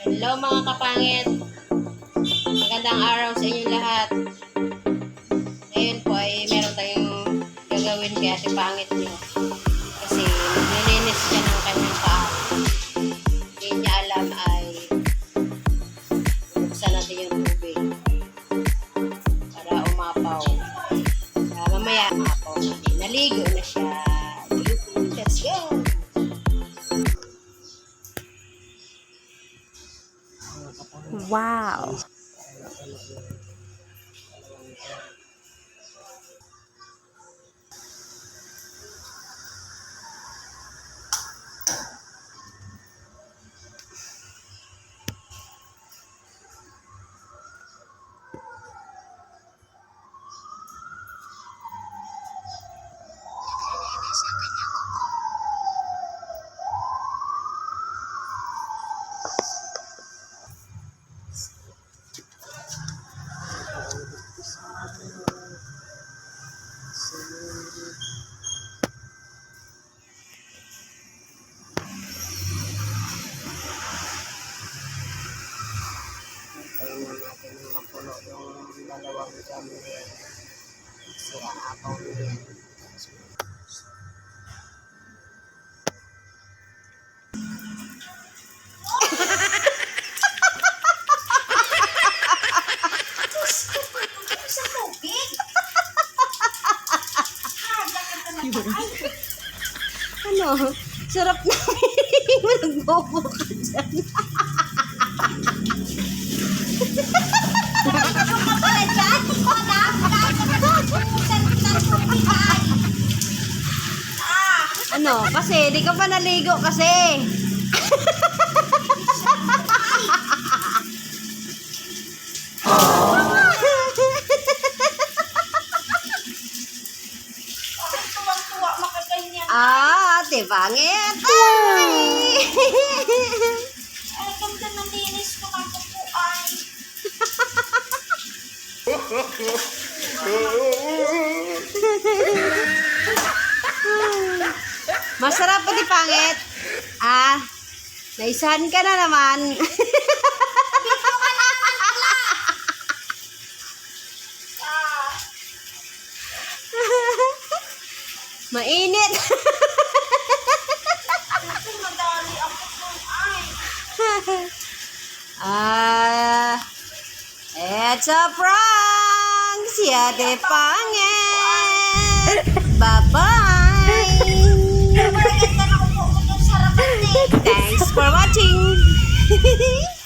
Hello mga kapangit. Magandang araw sa inyo lahat. Ngayon po ay meron tayong gagawin kay ate pangit niyo. Kasi nililinis siya ng kanyang paa. Hindi niya alam ay buksan natin yung tubig para umapaw. Para mamaya umapaw natin. Naligo Wow. Jam na yan. Kasi ang apaw na yan. Ano? Sarap na. Nagbobo ka dyan. Ano? Kasi, di ka pa naligo kasi. Ah, ate pangit. Ay! Ay, ganda ng linis ko ng kukuan. Masarap ate pangit. Ah, naisahan ka na naman. Mainit. Ah, it's a prank si ate pangit. Bye-bye. 嘿 嘿